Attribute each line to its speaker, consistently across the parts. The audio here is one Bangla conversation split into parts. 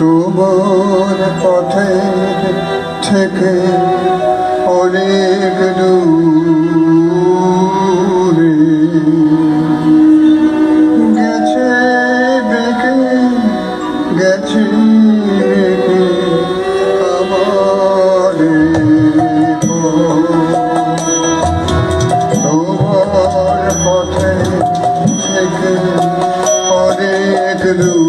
Speaker 1: তোমার পথে থেকে অনেক গেছে বেঁকে গেছে পথে থেকে অনেক দূরে।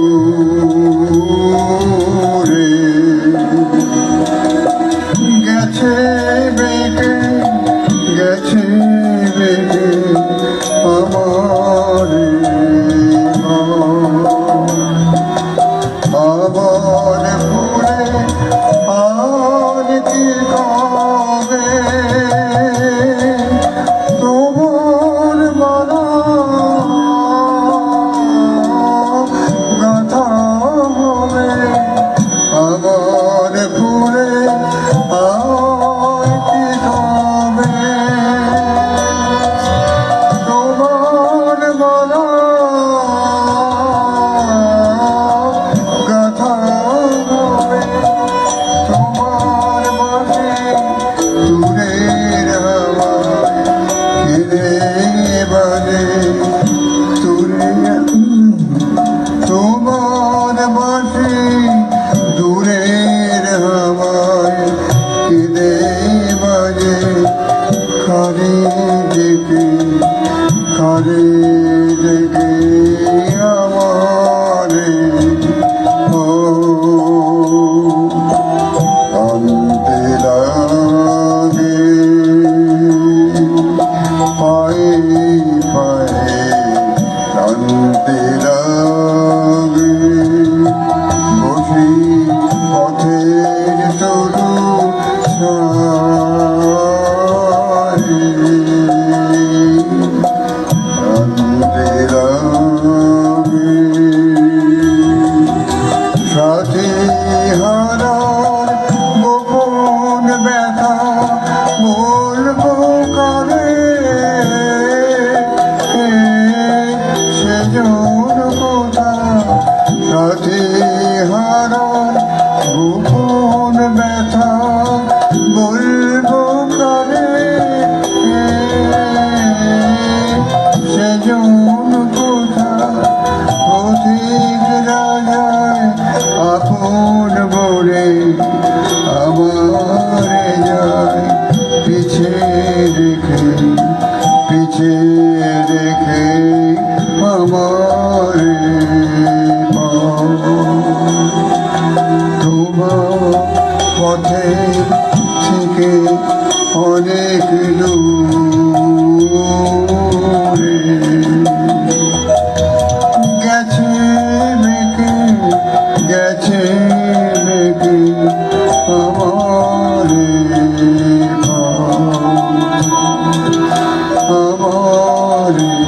Speaker 1: তোমার মাঝে দূরের হাওয়ায় ঘিরে বাজে কারে জেগে কারে জেগে আমারে। ও লাগে। পায়ে পায়ে কানতে লাগে পথের তরু সাথে হারার অধিক রাজায় আপন বলে আমারে যায় পিছে রেখে পিছে রেখে আমারে তোমার পথে থেকে অনেক দূরে আমারে